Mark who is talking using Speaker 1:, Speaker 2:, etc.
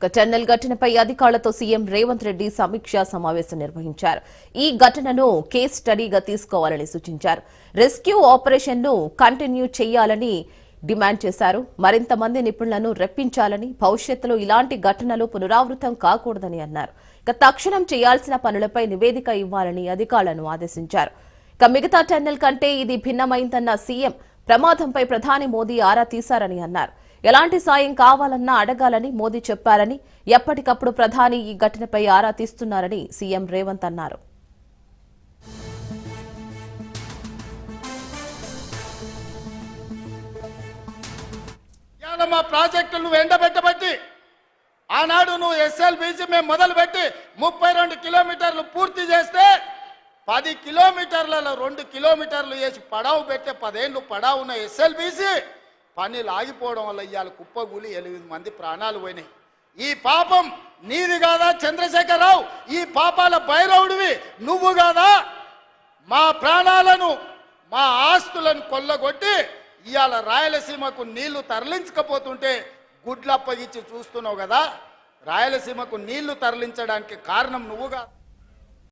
Speaker 1: ఇక టన్నెల్ ఘటనపై అధికారులతో సీఎం రేవంత్ రెడ్డి సమీక్షా సమావేశం నిర్వహించారు. ఈ ఘటనను కేస్ స్టడీగా తీసుకోవాలని సూచించారు. రెస్క్యూ ఆపరేషన్ను కంటిన్యూ చేయాలని డిమాండ్ చేశారు. మరింత మంది నిపుణులను రెప్పించాలని భవిష్యత్తులో ఇలాంటి ఘటనలు పునరావృతం కాకూడదని అన్నారు. ఇక తక్షణం చేయాల్సిన పనులపై నివేదిక ఇవ్వాలని అధికారులను ఆదేశించారు. ఇక మిగతా టన్నెల్ కంటే ఇది భిన్నమైందన్న సీఎం ప్రమాదంపై ప్రధాని మోదీ ఆరా తీశారని అన్నారు. ఎలాంటి సాయం కావాలన్నా అడగాలని మోదీ చెప్పారని ఎప్పటికప్పుడు ప్రధాని ఈ ఘటనపై ఆరా తీస్తున్నారని సీఎం రేవంత్ అన్నారు.
Speaker 2: మా ప్రాజెక్టులు నువ్వు ఎండబెట్టబట్టి ఆనాడు నువ్వు ఎస్ఎల్బీసీ మేము మొదలుపెట్టి ముప్పై రెండు కిలోమీటర్లు పూర్తి చేస్తే పది కిలోమీటర్లలో రెండు కిలోమీటర్లు వేసి పడావు పెట్టే పదేళ్ళు పడావు ఉన్న ఎస్ఎల్బీసీ పనులు ఆగిపోవడం వల్ల ఇవాళ కుప్పగూలి ఎనిమిది మంది ప్రాణాలు పోయినాయి. ఈ పాపం నీది కాదా చంద్రశేఖరరావు? ఈ పాపాల భైరవుడివి నువ్వు కాదా? మా ప్రాణాలను మా ఆస్తులను కొల్లగొట్టి ఇవాళ రాయలసీమకు నీళ్ళు తరలించకపోతుంటే గుడ్లు అప్పగించి చూస్తున్నావు కదా? రాయలసీమకు నీళ్ళు తరలించడానికి కారణం నువ్వుగా